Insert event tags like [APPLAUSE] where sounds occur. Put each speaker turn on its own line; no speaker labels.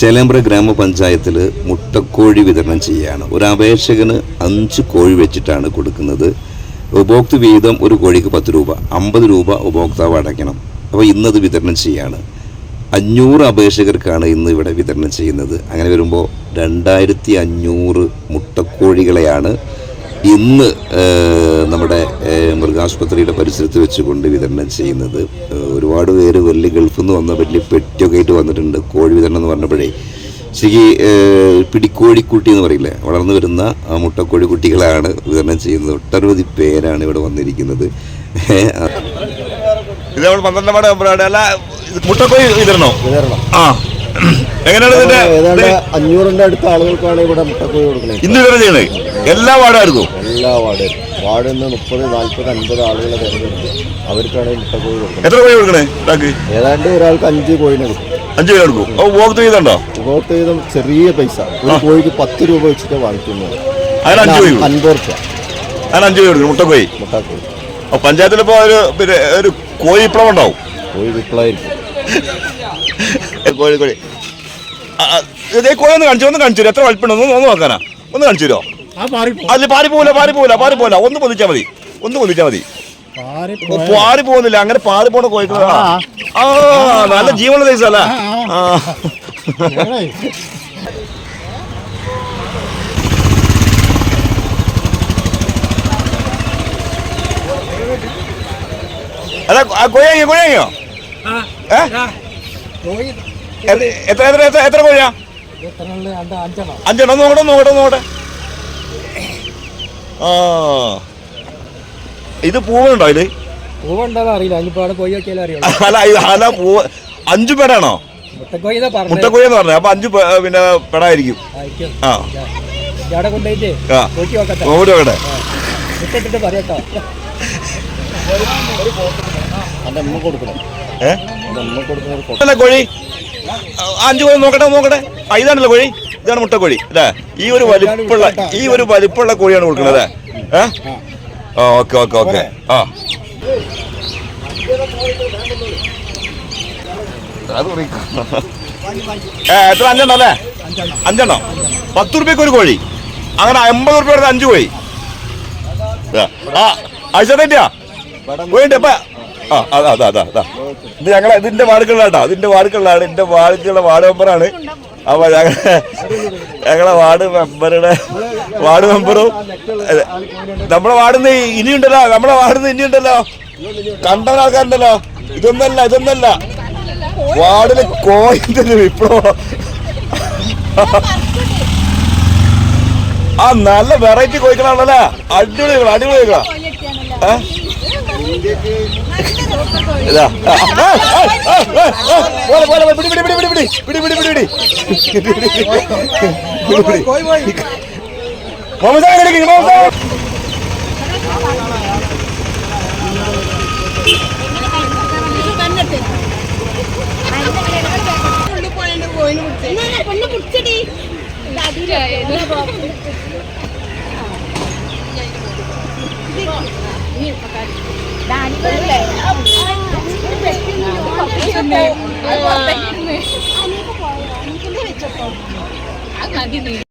ചേലേമ്പ്ര ഗ്രാമപഞ്ചായത്തിൽ മുട്ടക്കോഴി വിതരണം ചെയ്യുകയാണ് ഒരു അപേക്ഷകന് അഞ്ച് കോഴി വെച്ചിട്ടാണ് കൊടുക്കുന്നത്. ഉപഭോക്തൃ വീതം ഒരു കോഴിക്ക് പത്ത് രൂപ അമ്പത് രൂപ ഉപഭോക്താവ് അടയ്ക്കണം. അപ്പോൾ ഇന്നത് വിതരണം ചെയ്യുകയാണ് അഞ്ഞൂറ് അപേക്ഷകർക്കാണ് ഇന്ന് ഇവിടെ വിതരണം ചെയ്യുന്നത്. അങ്ങനെ വരുമ്പോൾ രണ്ടായിരത്തി അഞ്ഞൂറ് മുട്ടക്കോഴികളെയാണ് ഇന്ന് നമ്മുടെ മൃഗാശുപത്രിയുടെ പരിസരത്ത് വെച്ചുകൊണ്ട് വിതരണം ചെയ്യുന്നത്. ഒരുപാട് പേര് വലിയ ഗൾഫിൽ നിന്ന് വന്ന വലിയ പെട്ടിയൊക്കെ ആയിട്ട് വന്നിട്ടുണ്ട്. കോഴി വിതരണം എന്ന് പറഞ്ഞപ്പോഴേ. ശരിക്ക് പിടിക്കോഴിക്കുട്ടി എന്ന് പറയില്ലേ? വളർന്നു വരുന്ന ആ മുട്ടക്കോഴി കുട്ടികളാണ് വിതരണം ചെയ്യുന്നത്. ഒട്ടനവധി പേരാണ് ഇവിടെ വന്നിരിക്കുന്നത്.
ഇത് നമ്മൾ പന്ത്രണ്ടാം മുട്ടക്കോഴി വിതരണോ?
വിതരണം.
ആ. എങ്ങനെയാണ് ഇതിന്റെ
ഏതാണ്ട്
ഇത്?
അഞ്ഞൂറിന്റെ അടുത്ത ആളുകൾക്കാണ് ഇവിടെ മുട്ടക്കോഴി കൊടുക്കുന്നത്
ഇന്ന് ചെയ്യണേ? എല്ലാ വാർഡായിരുന്നു
എല്ലാ വാർഡ്. വാർഡിൽ നിന്ന് മുപ്പത് നാൽപ്പത് അൻപത് ആളുകളെ തിരഞ്ഞെടുത്ത് അവർക്കാണ് മുട്ടക്കോഴി കൊടുക്കുന്നത്
എത്ര കോഴി കൊടുക്കണേ ഇതാക്ക്?
ഏതാണ്ട് ഒരാൾക്ക് അഞ്ച് കോഴിനെ കൊടുക്കും.
അഞ്ച് കൊടുക്കും വോക്ക് ചെയ്തുണ്ടോ
ഉപഭോക്തൃ വീതം ചെറിയ പൈസ. ഒരു കോഴിക്ക് പത്ത് രൂപ വെച്ചിട്ട് വാങ്ങിക്കുന്നത്.
അതിന് അഞ്ച് കോഴി
അൻപത് റുപ്യ.
അതിന് അഞ്ച് കോഴി കൊടുക്കും
മുട്ടക്കോഴി?
അപ്പൊ പഞ്ചായത്തിലിപ്പോ ഒരു പിന്നെ ഒരു കോഴി വിപ്ലവം ഉണ്ടാവും.
കോഴി വിപ്ലവായിരിക്കും
കോഴി കോഴി. ഇതേ കോഴി ഒന്ന് കാണിച്ചു ഒന്ന് കാണിച്ചു എത്ര വലിപ്പുണ്ട് ഒന്ന് നോക്കാനാ. ഒന്ന് കാണിച്ചു തരുമോ? അല്ല പാറി പോവില്ല പാരി പോവില്ല പാരി പോവില്ല ഒന്ന് പൊതിച്ചാ മതി. ഒന്ന് പൊതിച്ചാ മതി. പാരി പാറി പോകുന്നില്ല അങ്ങനെ പാരി പോണ കോഴികൾ ആ നല്ല ജീവനുള്ള സൈസ് അല്ല? അല്ല കൊയ്യോ കോഴിയോ ഏ? എത്ര എത്ര എത്ര എത്ര കോഴിയാ? അഞ്ചെണ്ണം. നോക്കട്ടെ നോക്കട്ടെ നോക്കട്ടെ. ആ. ഇത് പൂവുണ്ടോ
ഇതിൽ അറിയില്ല. [LAUGHS]
അല്ല അല്ല പൂവ്. അഞ്ചു
പേടാണോ
മുട്ടക്കോഴി എന്ന് പറഞ്ഞു? അപ്പൊ അഞ്ചു പിന്നെ പെടായിരിക്കും.
നോക്കട്ടെ
കോഴി. അഞ്ചു കോഴി നോക്കട്ടെ നോക്കട്ടെ. ഇതാണല്ലോ കോഴി. ഇതാണ് മുട്ടക്കോഴി അല്ലേ ഈ ഒരു വലിപ്പുള്ള ഈ ഒരു വലിപ്പുള്ള കോഴിയാണ് കൊടുക്കുന്നത് ഏ? Okay okay okay. ആ. എത്ര? അഞ്ചെണ്ണം അല്ലേ? അഞ്ചെണ്ണം. പത്ത് റുപ്യക്ക് ഒരു കോഴി. അങ്ങനെ അമ്പത് റുപ്യ അഞ്ചു കോഴി. ആ അയച്ചേട്ടാ അപ്പ അതാ അതാ അതാ അതാ ഇത് ഞങ്ങളെ ഇതിന്റെ വാർഡുകളിലാട്ടോ ഇതിന്റെ വാർഡുകളിലാണ്. എന്റെ വാർഡുകളുടെ വാർഡ് മെമ്പറാണ്. അപ്പൊ ഞങ്ങളെ ഞങ്ങളെ വാർഡ് മെമ്പറുടെ വാർഡ് മെമ്പറും നമ്മളെ നിന്ന് ഇനിയുണ്ടല്ലോ നമ്മുടെ വാർഡിൽ നിന്ന് ഇനിയുണ്ടല്ലോ. കണ്ടവൻ ആൾക്കാരുണ്ടല്ലോ ഇതൊന്നല്ല ഇതൊന്നല്ല. വാർഡിൽ കോയിന്റെ വിപ്ലവം. ആ നല്ല വെറൈറ്റി കോയിക്കണല്ലേ അടിപൊളി അടിപൊളി കോഴികളാ
പൊണ്ണു പിടിച്ചടി
അത് മതി.